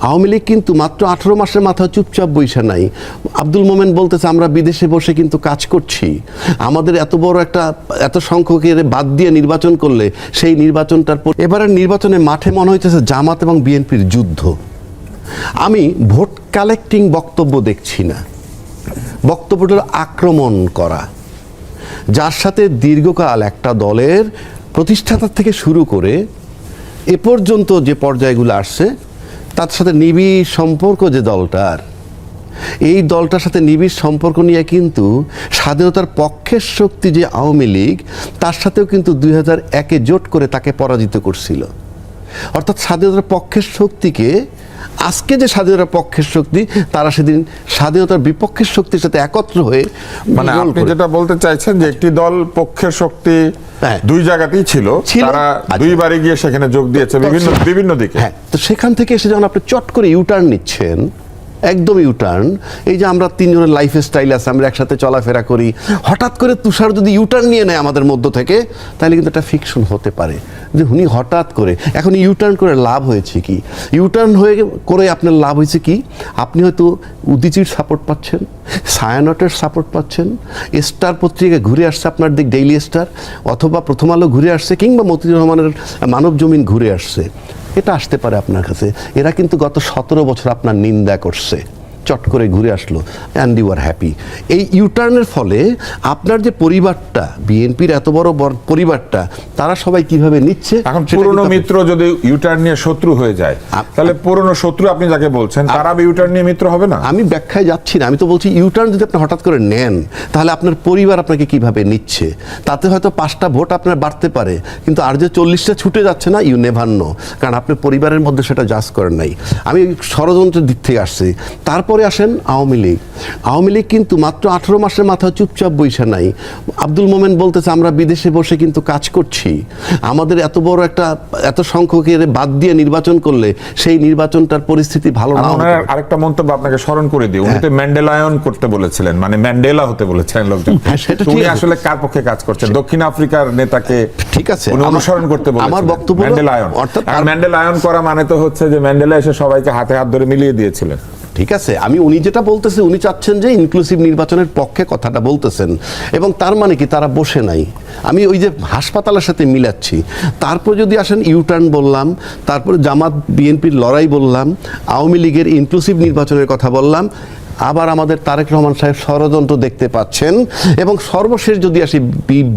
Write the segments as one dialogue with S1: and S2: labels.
S1: আওয়ামী লীগ কিন্তু মাত্র আঠারো মাসের মাথায় চুপচাপ বৈশা নাই। আব্দুল মোমেন বলতেছে, আমরা বিদেশে বসে কিন্তু কাজ করছি। আমাদের এত বড় একটা, এত সংখ্যকের বাদ দিয়ে নির্বাচন করলে সেই নির্বাচনটার পর এবারের নির্বাচনে মাঠে মনে হইতেছে জামাত এবং বিএনপির যুদ্ধ। আমি ভোট কালেক্টিং বক্তব্য দেখছি না। বক্তব্যটার আক্রমণ করা। যার সাথে দীর্ঘকাল একটা দলের প্রতিষ্ঠাতা থেকে শুরু করে এ পর্যন্ত যে পর্যায়গুলো আসছে তার সাথে নিবিড় সম্পর্ক যে দলটার, এই দলটার সাথে নিবিড় সম্পর্ক নিয়ে কিন্তু স্বাধীনতার পক্ষের শক্তি যে আওয়ামী লীগ, তার সাথেও কিন্তু দুই হাজার একে জোট করে তাকে পরাজিত করছিল। অর্থাৎ স্বাধীনতার পক্ষের শক্তিকে আজকে যে স্বাধীনতার পক্ষের শক্তি তারা সেদিন স্বাধীনতার বিপক্ষের শক্তির সাথে একত্র হয়ে
S2: মানে আপনি যেটা বলতে চাইছেন যে একটি দল পক্ষের শক্তি
S1: হ্যাঁ।
S2: দুই জায়গাতেই ছিল। তারা
S1: আচ্ছা।
S2: দুইবারে গিয়ে সেখানে যোগ দিয়েছে বিভিন্ন বিভিন্ন দিকে
S1: হ্যাঁ তো সেখান থেকে এসে যখন আপনি চট করে ইউটার্ন নিচ্ছেন একদম ইউটার্ন এই যে আমরা তিনজনের লাইফ স্টাইল আছে আমরা একসাথে চলাফেরা করি হঠাৎ করে তুষার যদি ইউটার্ন নিয়ে নেয় আমাদের মধ্য থেকে তাহলে কিন্তু একটা ফিকশন হতে পারে যে উনি হঠাৎ করে, এখন ইউটার্ন করে লাভ হয়েছে কি? ইউটার্ন হয়ে করে আপনার লাভ হয়েছে কি? আপনি হয়তো উদিচির সাপোর্ট পাচ্ছেন, সায়ানটের সাপোর্ট পাচ্ছেন স্টার পত্রিকা ঘুরে আসছে আপনার দিক ডেইলি স্টার অথবা প্রথম আলো ঘুরে আসছে, কিংবা মতিউর রহমানের মানব জমিন ঘুরে আসছে। এটা আসতে পারে আপনার কাছে। এরা কিন্তু গত সতেরো বছর আপনার নিন্দা করছে। চট করে ঘুরে আসলো অ্যান্ড ইউ আর হ্যাপি এই ইউটার্নের ফলে আপনার যে পরিবারটা বিএনপির এত বড় পরিবারটা তারা সবাই কীভাবে নিচ্ছে?
S2: এখন পুরনো মিত্র যদি ইউটার্ন নিয়ে শত্রু হয়ে যায় তাহলে পুরনো শত্রু আপনি যাকে বলছেন তারা ইউটার্ন নিয়ে মিত্র হবে না?
S1: আমি ব্যাখ্যায় যাচ্ছি না আমি তো বলছি ইউটার্ন যদি আপনি হঠাৎ করে নেন তাহলে আপনার পরিবার আপনাকে কীভাবে নিচ্ছে? তাতে হয়তো পাঁচটা ভোট আপনার বাড়তে পারে কিন্তু আর যে চল্লিশটা ছুটে যাচ্ছে না ইউ নেভার নো কারণ আপনি পরিবারের মধ্যে সেটা জাজ করেন নাই। আমি ষড়যন্ত্রের দিক থেকে আসছি। তারপরে আসেন আওয়ামী লীগ। আওয়ামী লীগ কিন্তু মাত্র আঠারো মাসের মাথায় চুপচাপ বৈশা নাই। আব্দুল মোমেন বলতেছে আমরা বিদেশে বসে কিন্তু কাজ করছি। আমাদের এত বড় একটা এত সংখ্যকের বাদ দিয়ে নির্বাচন করলে সেই নির্বাচনটার পরিস্থিতি ভালো না।
S2: আরেকটা মন্তব্য আপনাকে স্মরণ করে দিই।
S1: হ্যাঁ।
S2: উনি তো ম্যান্ডেলায়ন করতে বলেছিলেন মানে ম্যান্ডেলা হতে বলেছিলেন লোকজন।
S1: হ্যাঁ,
S2: উনি আসলে কার পক্ষে কাজ করছেন? দক্ষিণ আফ্রিকার নেতাকে
S1: ঠিক আছে।
S2: উনি অনুসরণ করতে বলেছেন
S1: আমার বক্তব্য
S2: ম্যান্ডেলায়ন।
S1: অর্থাৎ
S2: ম্যান্ডেলায়ন করা মানে তো হচ্ছে যে ম্যান্ডেলা এসে সবাইকে হাতে হাত ধরে মিলিয়ে দিয়েছিলেন।
S1: ঠিক আছে? আমি উনি যেটা বলতেছে, উনি চাচ্ছেন যে ইনক্লুসিভ নির্বাচনের পক্ষে কথাটা বলতেছেন। এবং তার মানে কি, তারা বসে নাই। আমি ওই যে হাসপাতালের সাথে মিলাচ্ছি। তারপর যদি আসেন ইউটার্ন বললাম, তারপর জামাত বিএনপির লড়াই বললাম, আওয়ামী লীগের ইনক্লুসিভ নির্বাচনের কথা বললাম আবার আমাদের তারেক রহমান সাহেব ষড়যন্ত্র দেখতে পাচ্ছেন এবং সর্বশেষ যদি আসি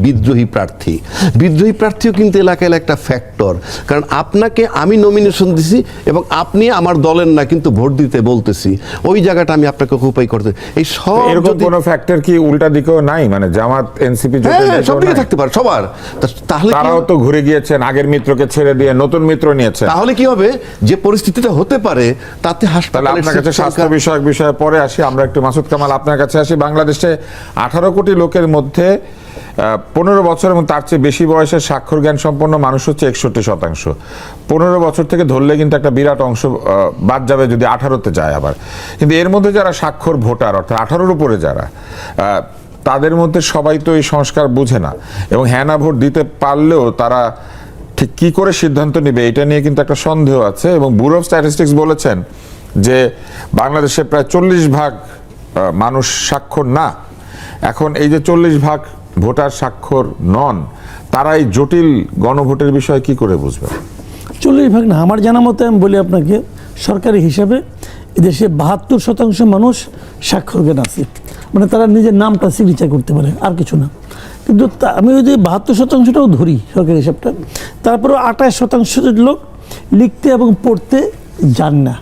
S1: বিদ্রোহী প্রার্থী। বিদ্রোহী প্রার্থীও কিন্তু এলাকায় একটা ফ্যাক্টর কারণ আপনাকে আমি নমিনেশন দিছি এবং আপনি আমার দলের না কিন্তু ভোট দিতে বলতেছি। ওই জায়গাটা আমি আপনাকে অকুপাই করতে এই সব
S2: এরকম কোন ফ্যাক্টর কি উল্টা দিকেও নাই? মানে জামাত এনসিপি
S1: হ্যাঁ হ্যাঁ, সব দিকে থাকতে পারে সবার। তাহলে
S2: তারাও তো ঘুরে গিয়েছেন আগের মিত্রকে ছেড়ে দিয়ে নতুন মিত্র নিয়েছেন।
S1: তাহলে কি হবে? যে পরিস্থিতিটা হতে পারে তাতে
S2: তাহলে
S1: হাসপাতালের
S2: আপনার কাছে স্বাস্থ্য বিষয়ক বিষয়ে পরে আসি, আমরা একটু মাসুদ কামাল আপনার কাছে আসি। বাংলাদেশে আঠারো কোটি লোকের মধ্যে পনেরো বছর এবং তার চেয়ে বেশি বয়সের স্বাক্ষর জ্ঞান সম্পন্ন মানুষ হচ্ছে একষট্টি শতাংশ। পনেরো বছর থেকে ধরলে কিন্তু একটা বিরাট অংশ বাদ যাবে যদি আঠারোতে যায় আবার। কিন্তু এর মধ্যে যারা স্বাক্ষর ভোটার, অর্থাৎ আঠারোর উপরে যারা তাদের মধ্যে সবাই তো এই সংস্কার বুঝে না। এবং হ্যানা ভোট দিতে পারলেও তারা ঠিক কী করে সিদ্ধান্ত নেবে, এটা নিয়ে কিন্তু একটা সন্দেহ আছে। এবং ব্যুরো অফ স্ট্যাটিস্টিক্স বলেছেন যে বাংলাদেশে প্রায় চল্লিশ ভাগ মানুষ স্বাক্ষর না, এখন এই যে চল্লিশ ভাগ ভোটার স্বাক্ষর নন, তারাই জটিল গণভোটের বিষয়ে কি করে বুঝবে?
S3: চল্লিশ ভাগ না, আমার জানা মতে আমি বলি আপনাকে, সরকারি হিসাবে এদেশে বাহাত্তর শতাংশ মানুষ স্বাক্ষর জ্ঞান আছে। মানে তারা নিজের নামটা সিগনেচার করতে পারে, আর কিছু না। কিন্তু আমি যদি বাহাত্তর শতাংশটাও ধরি সরকারি হিসাবটা, তারপরেও আঠাশ শতাংশ লোক লিখতে এবং পড়তে জান না।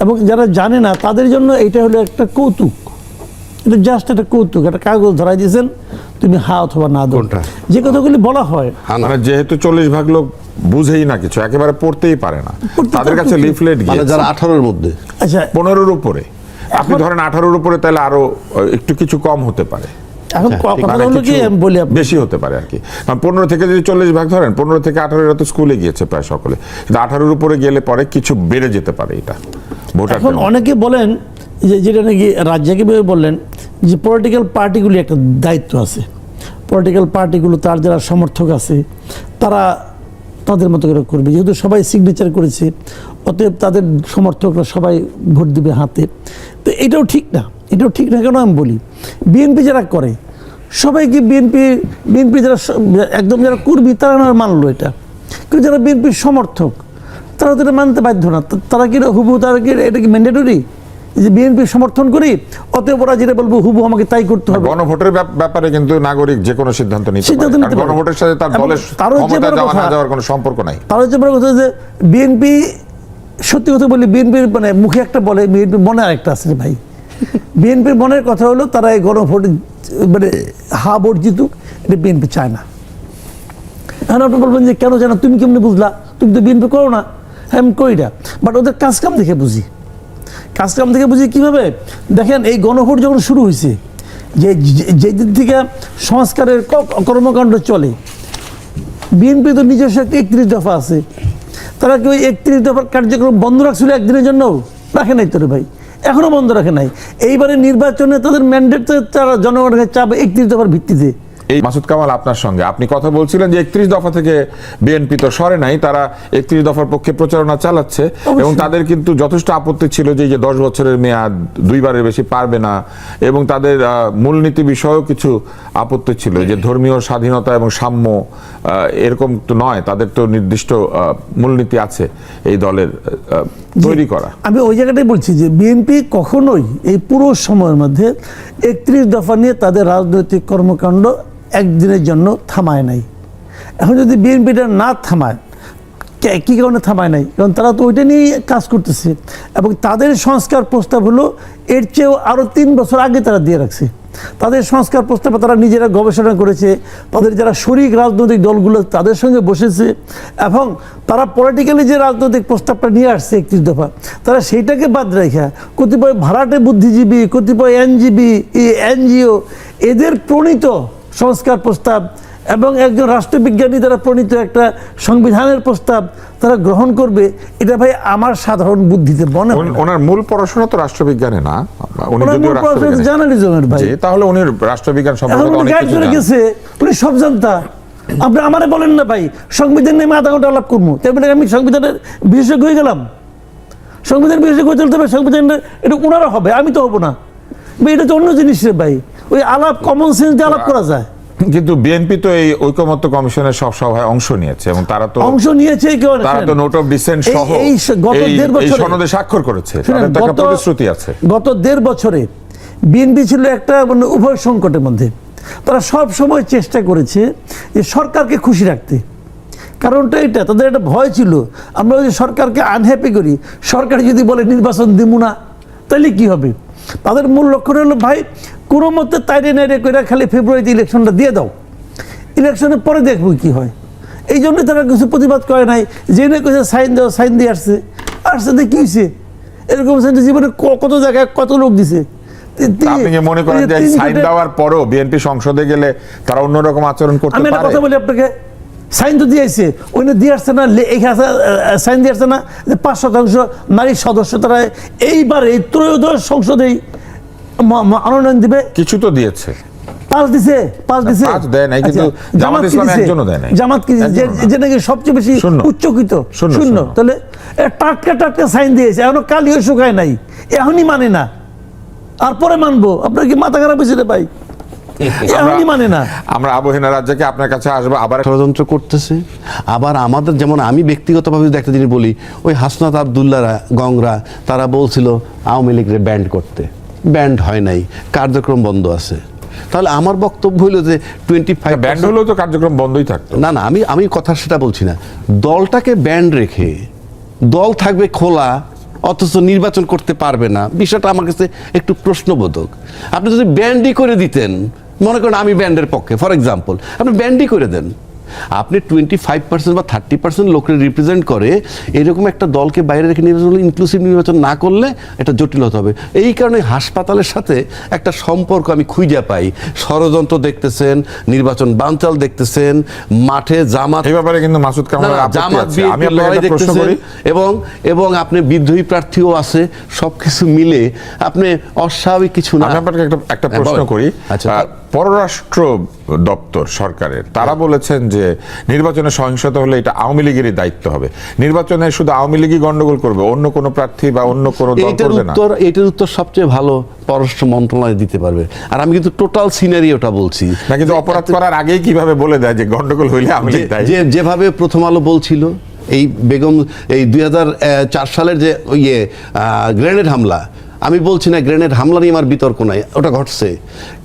S3: এবং যারা জানে না তাদের জন্য এটা হলো একটা কৌতুক। এটা জাস্ট একটা কৌতুক একটা কাগজ ধরাই দিয়েছেন তুমি হা অথবা না
S1: কোনটা?
S3: যে কথাগুলি বলা হয়।
S1: হ্যাঁ
S2: মানে যেহেতু চল্লিশ ভাগ লোক বুঝেই না কিছু একেবারে পড়তেই পারে না। তাদের কাছে লিফলেট
S1: মানে
S2: গিয়ে
S1: যারা আঠারোর মধ্যে।
S3: আচ্ছা।
S2: পনেরোর উপরে। আপনি ধরেন আঠারোর উপরে তাহলে আরও একটু কিছু কম হতে পারে।
S3: এখন ক-
S1: ঠিক
S3: কথা হলো কি আমি বলি
S2: বেশি হতে পারে আর কি। কারণ পনেরো থেকে যদি চল্লিশ ভাগ ধরেন পনেরো থেকে আঠারো এরা তো স্কুলে গিয়েছে প্রায় সকলে। কিন্তু আঠারোর উপরে গেলে পরে কিছু বেড়ে যেতে পারে এটা।
S3: এখন অনেকে বলেন যে যেটা নাকি রাজ্জাকে বললেন যে পলিটিক্যাল পার্টিগুলি একটা দায়িত্ব আছে। পলিটিক্যাল পার্টিগুলো তার যারা সমর্থক আছে তারা তাদের মতো করে করবে। যেহেতু সবাই সিগনেচার করেছে অতএব তাদের সমর্থকরা সবাই ভোট দিবে হাতে। তো এটাও ঠিক না। এটাও ঠিক না কেন আমি বলি? বিএনপি যারা করে সবাইকে বিএনপি বিএনপি যারা একদম যারা কর্মী তারা না মানলো এটা। কিন্তু যারা বিএনপির সমর্থক তারা তো এটা মানতে বাধ্য না তারা কি হুবু তারা কি এটা কি ম্যান্ডেটরি যে বিএনপি সমর্থন করি অতএব ওরা যেটা বলব হুবু আমাকে তাই করতে হবে।
S2: গণভোটের ব্যাপারে কিন্তু নাগরিক যে কোনো সিদ্ধান্ত নিতে
S3: সিদ্ধান্ত নিতে
S2: গণভোটের সাথে তার দলের
S3: তারও
S2: ক্ষমতা যাওয়া না যাওয়ার কোনো সম্পর্ক নাই।
S3: তার হচ্ছে বড় কথা যে বিএনপি সত্যি কথা বলি বিএনপির মানে মুখে একটা বলে বিএনপির মনে আরেকটা আছে ভাই। বিএনপির মনের কথা হলো তারা এই গণভোট মানে হা ভোট জিতুক এটা বিএনপি চায় না। এখন আপনি বলবেন যে কেন জানো তুমি কেমনি বুঝলা? তুমি তো বিএনপি করো না। আমি করি না বাট ওদের কাজকাম দেখে বুঝি। কাজকাম দেখে বুঝি কীভাবে? দেখেন, এই গণভোট যখন শুরু হয়েছে যে যেদিন থেকে সংস্কারের কর্মকাণ্ড চলে, বিএনপি তো নিজস্ব একটা একত্রিশ দফা আছে। তারা কি ওই একত্রিশ দফার কার্যক্রম বন্ধ রাখছিল একদিনের জন্য? রাখে নাই তোরে ভাই। এখনও বন্ধ রাখে নাই। এইবারে নির্বাচনে তাদের ম্যান্ডেট তারা জনগণের চাপ একত্রিশ দফার ভিত্তিতে।
S2: এই মাসুদ কামাল আপনার সঙ্গে। আপনি কথা বলছিলেন যে একত্রিশ দফা থেকে বিএনপি তো সরে নাই তারা একত্রিশ দফার পক্ষে প্রচারণা চালাচ্ছে এবং তাদের কিন্তু যথেষ্ট আপত্তি ছিল যে যে দশ বছরের মেয়াদ দুইবারের বেশি পারবে না এবং তাদের মূলনীতি বিষয়েও কিছু আপত্তি ছিল যে ধর্মীয় স্বাধীনতা এবং সাম্য এরকম তো নয় তাদের তো নির্দিষ্ট মূলনীতি আছে এই দলের তৈরি করা।
S3: আমি ওই জায়গাটাই বলছি যে বিএনপি কখনোই এই পুরো সময়ের মধ্যে একত্রিশ দফা নিয়ে তাদের রাজনৈতিক কর্মকাণ্ড একদিনের জন্য থামায় নাই। এখন যদি বিএনপিটা না থামায়, কী কারণে থামায় নাই? কারণ তারা তো ওইটা নিয়েই কাজ করতেছে। এবং তাদের সংস্কার প্রস্তাব হলো, এর চেয়েও আরও তিন বছর আগে তারা দিয়ে রাখছে। তাদের সংস্কার প্রস্তাবে তারা নিজেরা গবেষণা করেছে, তাদের যারা শরিক রাজনৈতিক দলগুলো তাদের সঙ্গে বসেছে, এবং তারা পলিটিক্যালি যে রাজনৈতিক প্রস্তাবটা নিয়ে আসছে একত্রিশ দফা, তারা সেইটাকে বাদ রেখে কতিপয় ভাড়াটে বুদ্ধিজীবী, কতিপয় এনজিবি এনজিও, এদের প্রণীত সংস্কার প্রস্তাব এবং একজন রাষ্ট্রবিজ্ঞানী দ্বারা প্রণীত একটা সংবিধানের প্রস্তাব তারা গ্রহণ করবে এটা ভাই আমার সাধারণ বুদ্ধিতে মনে হয়
S2: ওনার মূল পড়াশোনা তো রাষ্ট্রবিজ্ঞানে না? উনি
S3: পড়াশোনা
S2: রাষ্ট্রবিজ্ঞানে
S3: জার্নালিজমের ভাই।
S2: তাহলে উনি রাষ্ট্রবিজ্ঞান সম্পর্কে অনেক কিছু
S3: গেছে উনি সব জানতা। আপনি আমারে বলেন না ভাই সংবিধান নিয়ে আধা ঘণ্টা আলাপ করব। তাই বলে আমি সংবিধানের বিশেষজ্ঞ হয়ে গেলাম। সংবিধান বিশেষজ্ঞ হয়ে চলতে হবে সংবিধান এটা ওনারা হবে আমি তো হব না। ভাই, এটা তো অন্য জিনিস রে ভাই। ওই আলাপ কমন সেন্স আলাপ করা যায়।
S2: কিন্তু বিএনপি তো এই ঐকমত্য কমিশনের সব সভায় অংশ নিয়েছে এবং তারা তো
S3: অংশ নিয়েছে কেউ
S2: তারা তো নোট অফ ডিসেন্ট সহ
S3: এই গত দেড় বছরে-
S2: সনদে স্বাক্ষর করেছে। তাদের তো একটা প্রতিশ্রুতি আছে।
S3: গত দেড় বছরে বিএনপি ছিল একটা মানে উভয় সংকটের মধ্যে। তারা সব সময় চেষ্টা করেছে যে সরকারকে খুশি রাখতে। কারণটা এটা তাদের একটা ভয় ছিল। আমরা যদি সরকারকে আনহ্যাপি করি সরকার যদি বলে নির্বাচন দিব না তাহলে কি হবে? তাদের মূল লক্ষ্য হলো ভাই কোনো মতে তাইরে নাইরে করে খালি ফেব্রুয়ারিতে ইলেকশনটা দিয়ে দাও। ইলেকশনের পরে দেখব কি হয়। এই জন্য তারা কিছু প্রতিবাদ করে নাই। জেনে কেছে সাইন দেওয়া সাইন দিয়ে আসছে। আসছে দিয়ে কি হয়েছে এরকম সাইন জীবনে কত জায়গায় কত লোক দিছে। তি- তি-
S2: আপনি কি মনে করেন যে সাইন দেওয়ার পরও বিএনপি সংসদে গেলে তারা অন্যরকম আচরণ করতে
S3: আমি কথা বলি আপনাকে। সাইন তো দিয়েছে ওইটা দিয়ে আসছে না সাইন দিয়ে আসছে না যে পাঁচ শতাংশ নারী সদস্য তারা এইবার এই ত্রয়োদশ সংসদেই মনোনয়ন দিবে।
S2: কিছু তো দিয়েছে।
S3: পাঁচ দিছে পাঁচ দিছে।
S2: দেয় নাই, কিন্তু
S3: আচ্ছা,
S2: জামাত
S3: কি
S2: ইসলাম
S3: দিছে?
S2: একজনও দেয় নাই।
S3: জামাত কি? যে- নাকি সবচেয়ে বেশি উচ্চকিত।
S2: শূন্য।
S3: তাহলে টাটকা টাটকা সাইন দিয়েছে। এখনও কালিও শুকায় নাই। এখনই মানে না। আর পরে মানবো। আপনার কি মাথা খারাপ হয়েছে ভাই? এখনই মানে না।
S2: আমরা আবহিনা রাজ্যকে আপনার কাছে আসব আবার
S1: ষড়যন্ত্র করতেছে। আবার আমাদের যেমন আমি ব্যক্তিগতভাবে যদি একটা জিনিস বলি ওই হাসনাত আবদুল্লারা গংরা তারা বলছিল আওয়ামী লীগের ব্যান্ড করতে। ব্যান্ড হয় নাই কার্যক্রম বন্ধ আছে। তাহলে আমার বক্তব্য হলো যে টোয়েন্টি ফাইভ
S2: ব্যান্ড হলেও তো কার্যক্রম বন্ধই থাকতো।
S1: না না আমি আমি কথা সেটা বলছি না। দলটাকে ব্যান্ড রেখে দল থাকবে খোলা অথচ নির্বাচন করতে পারবে না। বিষয়টা আমার কাছে একটু প্রশ্নবোধক। আপনি যদি ব্যান্ডই করে দিতেন মনে করেন আমি ব্যান্ডের পক্ষে ফর এক্সাম্পল আপনি ব্যান্ডই করে দেন। আপনি টোয়েন্টি ফাইভ পার্সেন্ট বা থার্টি পার্সেন্ট লোকের রিপ্রেজেন্ট করে এরকম একটা দলকে বাইরে রেখে নির্বাচন ইনক্লুসিভ নির্বাচন না করলে এটা জটিলতা হবে। এই কারণে হাসপাতালের সাথে একটা সম্পর্ক আমি খুঁজে পাই। ষড়যন্ত্র দেখতেছেন নির্বাচন বানচাল দেখতেছেন মাঠে জামাত
S2: এই ব্যাপারে কিন্তু মাসুদ
S1: জামাত লড়াই দেখতেছেন এবং এবং আপনি বিদ্রোহী প্রার্থীও আছে সবকিছু মিলে আপনি অস্বাভাবিক কিছু না।
S2: আমি আপনাকে একটা একটা
S1: হ্যাঁ,
S2: প্রশ্ন করি।
S1: আচ্ছা।
S2: পররাষ্ট্র দপ্তর সরকারের তারা বলেছেন যে নির্বাচনে সহিংসতা হলে এটা আওয়ামী লীগেরই দায়িত্ব হবে। নির্বাচনে শুধু আওয়ামী লীগই গন্ডগোল করবে অন্য কোনো প্রার্থী বা অন্য কোনো দল করবে না।
S1: উত্তর এইটার উত্তর সবচেয়ে ভালো পররাষ্ট্র মন্ত্রণালয় দিতে পারবে। আর আমি কিন্তু টোটাল সিনারিওটা বলছি।
S2: না কিন্তু অপরাধ করার আগেই কীভাবে বলে দেয় যে গন্ডগোল হইলে আওয়ামী লীগ
S1: যে- যেভাবে প্রথম আলো বলছিল এই বেগম এই দুই চার সালের যে ইয়ে গ্রেনেড হামলা আমি বলছি না গ্রেনেড হামলা নিয়ে আমার বিতর্ক নাই ওটা ঘটছে।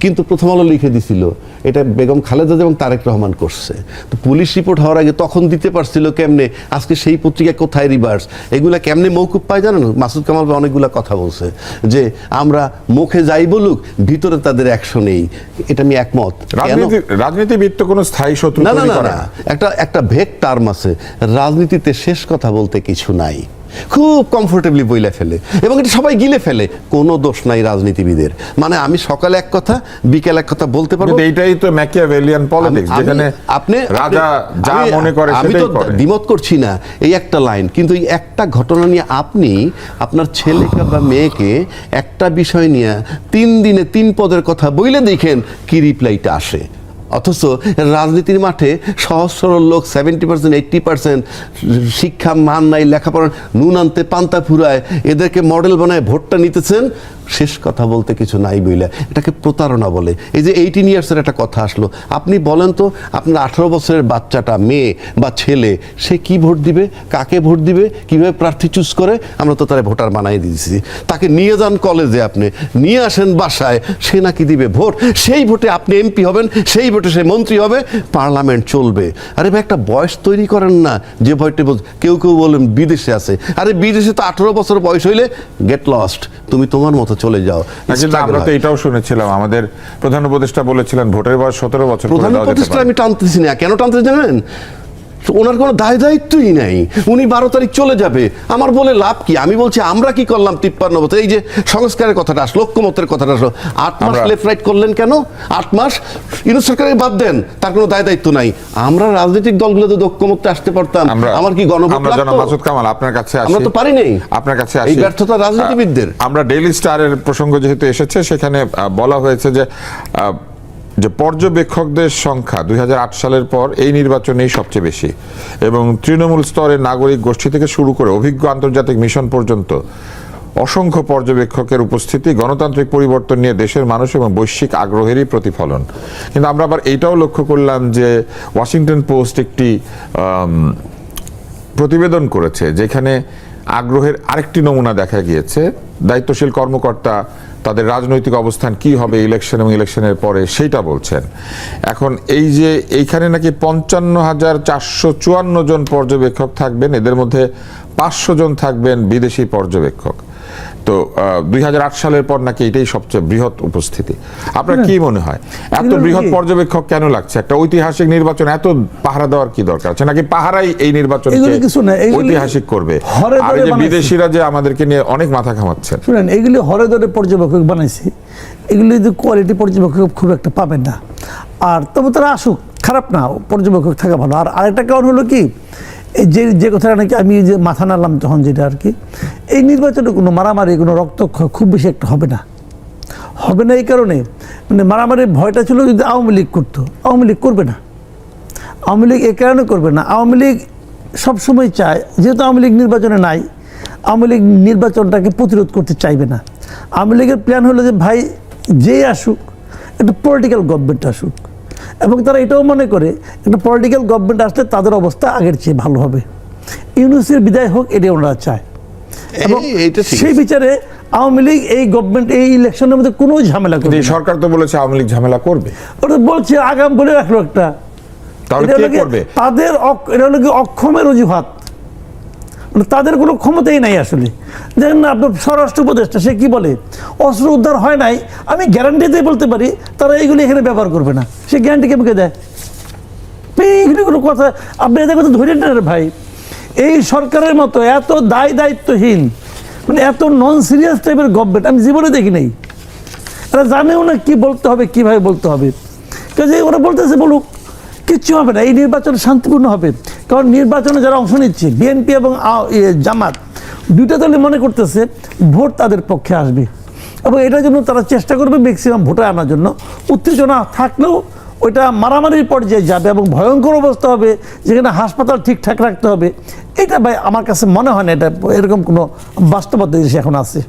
S1: কিন্তু প্রথম আলো লিখে দিছিল এটা বেগম খালেদা এবং তারেক রহমান করছে। তো পুলিশ রিপোর্ট হওয়ার আগে তখন দিতে পারছিল কেমনে আজকে সেই পত্রিকা কোথায় রিভার্স এগুলা কেমনে মৌকুব পায় জানেন? মাসুদ কামাল অনেকগুলা কথা বলছে যে আমরা মুখে যাই বলুক ভিতরে তাদের অ্যাকশন নেই। এটা আমি একমত।
S2: রাজনীতিবিদ তো কোনো স্থায়ী শত্রু
S1: না না একটা একটা ভেক টার্ম আছে। রাজনীতিতে শেষ কথা বলতে কিছু নাই। খুব কমফোর্টেবলি বইলে ফেলে। এবং এটা সবাই গিলে ফেলে। কোনো দোষ নাই রাজনীতিবিদের। মানে আমি সকালে এক কথা বিকেল এক কথা বলতে পারব।
S2: এইটাই তো ম্যাকিয়াভেলিয়ান পলিটিক্স যেখানে
S1: আপনি
S2: রাজা যা মনে করে
S1: আমি তো দ্বিমত করছি না এই একটা লাইন কিন্তু এই একটা ঘটনা নিয়ে আপনি আপনার ছেলেকে বা মেয়েকে একটা বিষয় নিয়ে তিন দিনে তিন পদের কথা বইলে দেখেন কি রিপ্লাইটা আসে। অথচ রাজনীতির মাঠে সহজ সরল লোক সেভেন্টি পার্সেন্ট এইট্টি পার্সেন্ট শিক্ষা মান নাই লেখাপড়া নুন আনতে পান্তা ফুরায়, এদেরকে মডেল বানায় ভোটটা নিতেছেন। শেষ কথা বলতে কিছু নাই বইলে। এটাকে প্রতারণা বলে। এই যে এইটিন ইয়ার্সের একটা কথা আসলো। আপনি বলেন তো, আপনার আঠারো বছরের বাচ্চাটা, মেয়ে বা ছেলে, সে কি ভোট দিবে? কাকে ভোট দিবে? কীভাবে প্রার্থী চুজ করে? আমরা তো তারা ভোটার বানাই দিয়েছি। তাকে নিয়ে যান কলেজে আপনি। নিয়ে আসেন বাসায়। সে নাকি দিবে ভোট? সেই ভোটে আপনি এমপি হবেন, সেই ভোটে সে মন্ত্রী হবে। পার্লামেন্ট চলবে। আরে ভাই, একটা বয়স তৈরি করেন না। যে ভয়টা কেউ কেউ বলেন বিদেশে আছে। আরে বিদেশে তো আঠারো বছর বয়স হইলে গেট লস্ট তুমি তোমার মতো চলে যাও।
S2: আমরা তো এটাও শুনেছিলাম। আমাদের প্রধান উপদেষ্টা বলেছিলেন ভোটের বয়স সতেরো বছর
S1: প্রধান উপদেষ্টা আমি টানতেছি না। কেন টানতে জানেন ওনার কোনো দায় দায়িত্বই নাই। উনি বারো তারিখ চলে যাবে। আমার বলে লাভ কি? আমি বলছি আমরা কি করলাম তিপ্পান্ন বছর? এই যে সংস্কারের কথাটা আসলো ঐক্যমতের কথাটা আসলো। আট মাস লেফট রাইট করলেন কেন? আট মাস? ইউনুস সরকারের বাদ দেন। তার কোনো দায় দায়িত্ব নাই। আমরা রাজনৈতিক দলগুলো তো ঐক্যমতে আসতে পারতাম।
S2: আমরা
S1: কি গণভোট
S2: কামাল আপনার কাছে
S1: আমরা তো পারি নাই।
S2: আপনার কাছে
S1: এই ব্যর্থতা রাজনীতিবিদদের।
S2: আমরা ডেইলি স্টারের প্রসঙ্গ যেহেতু এসেছে সেখানে বলা হয়েছে যে যে পর্যবেক্ষকদের সংখ্যা দুই সালের পর এই নির্বাচনেই সবচেয়ে বেশি। এবং তৃণমূল স্তরের নাগরিক গোষ্ঠী থেকে শুরু করে অভিজ্ঞ আন্তর্জাতিক মিশন পর্যন্ত অসংখ্য পর্যবেক্ষকের উপস্থিতি, গণতান্ত্রিক পরিবর্তন নিয়ে দেশের মানুষ এবং বৈশ্বিক আগ্রহেরই প্রতিফলন। কিন্তু আমরা আবার এইটাও লক্ষ্য করলাম যে ওয়াশিংটন পোস্ট একটি প্রতিবেদন করেছে যেখানে আগ্রহের আরেকটি নমুনা দেখা গিয়েছে। দায়িত্বশীল কর্মকর্তা তাদের রাজনৈতিক অবস্থান কি হবে ইলেকশন এবং ইলেকশনের পরে, সেইটা বলছেন। এখন এই যে এইখানে নাকি পঞ্চান্ন হাজার চারশো চুয়ান্ন জন পর্যবেক্ষক থাকবেন, এদের মধ্যে পাঁচশো জন থাকবেন বিদেশি পর্যবেক্ষক। তো দুই সালের পর নাকি এটাই সবচেয়ে বৃহৎ উপস্থিতি। আপনার কি মনে হয়? এত বৃহৎ পর্যবেক্ষক কেন লাগছে? একটা ঐতিহাসিক নির্বাচন এত পাহারা দেওয়ার কি দরকার আছে? নাকি পাহারাই এই নির্বাচনকে
S3: এগুলো কিছু না, এগুলি
S2: ঐতিহাসিক করবে? আর যে বিদেশিরা যে আমাদেরকে নিয়ে অনেক মাথা ঘামাচ্ছেন।
S3: শুনেন এগুলি হরে ধরে পর্যবেক্ষক বানাইছে। এগুলি যদি কোয়ালিটি পর্যবেক্ষক খুব একটা পাবেন না। আর তবে তারা আসুক খারাপ না পর্যবেক্ষক থাকা ভালো। আর আরেকটা কারণ হলো কি? যে যে কথাটা নাকি আমি যে মাথা নাড়লাম তখন যেটা আর কি, এই নির্বাচনে কোনো মারামারি, কোনো রক্তক্ষয় খুব বেশি একটা হবে না। হবে না এই কারণে মানে মারামারির ভয়টা ছিল যদি আওয়ামী লীগ করতো, আওয়ামী লীগ করবে না। আওয়ামী লীগ এ কারণে করবে না। আওয়ামী লীগ সবসময় চায়, যেহেতু আওয়ামী লীগ নির্বাচনে নাই, আওয়ামী লীগ নির্বাচনটাকে প্রতিরোধ করতে চাইবে না। আওয়ামী লীগের প্ল্যান হলো যে, ভাই, যেই আসুক, একটা পলিটিক্যাল গভর্নমেন্ট আসুক এবং তারা এটাও মনে করে একটা পলিটিক্যাল গভর্নমেন্ট আসলে তাদের অবস্থা আগের চেয়ে ভালো হবে। ইউনুসের বিদায় হোক এটাই ওনারা চায়। এবং সেই বিচারে আওয়ামী লীগ এই গভর্নমেন্ট এই ইলেকশনের মধ্যে কোনো ঝামেলা করবে।
S2: সরকার তো বলেছে আওয়ামী লীগ ঝামেলা করবে।
S3: ওটা বলছে আগাম বলে রাখল একটা। তাদের এটা হলো কি অক্ষমের অজুহাত। মানে তাদের কোনো ক্ষমতাই নাই আসলে। দেখেন না, আপনার স্বরাষ্ট্র উপদেষ্টা, সে কি বলে? অস্ত্র উদ্ধার হয় নাই, আমি গ্যারান্টি দিয়ে বলতে পারি, তারা এইগুলি এখানে ব্যবহার করবে না। সে গ্যারান্টি কেমকে দেয়? এইগুলি কোনো কথা, আপনি এদের কথা ধরে রে ভাই। এই সরকারের মতো এত দায় দায়িত্বহীন মানে এত নন সিরিয়াস টাইপের গভর্নমেন্ট আমি জীবনে দেখি নাই। এরা জানেও না কি বলতে হবে, কীভাবে বলতে হবে। কাজে ওরা বলতেছে, বলুক। কিচ্ছু হবে না, এই নির্বাচন শান্তিপূর্ণ হবে। কারণ নির্বাচনে যারা অংশ নিচ্ছে বিএনপি এবং জামাত, দুইটা দলই মনে করতেছে ভোট তাদের পক্ষে আসবে। এবং এটার জন্য তারা চেষ্টা করবে ম্যাক্সিমাম ভোটে আনার জন্য। উত্তেজনা থাকলেও ওইটা মারামারির পর্যায়ে যাবে এবং ভয়ঙ্কর অবস্থা হবে, যেখানে হাসপাতাল ঠিকঠাক রাখতে হবে। এটা ভাই আমার কাছে মনে হয় না, এটা এরকম কোনো বাস্তবতা দেশে এখন আছে।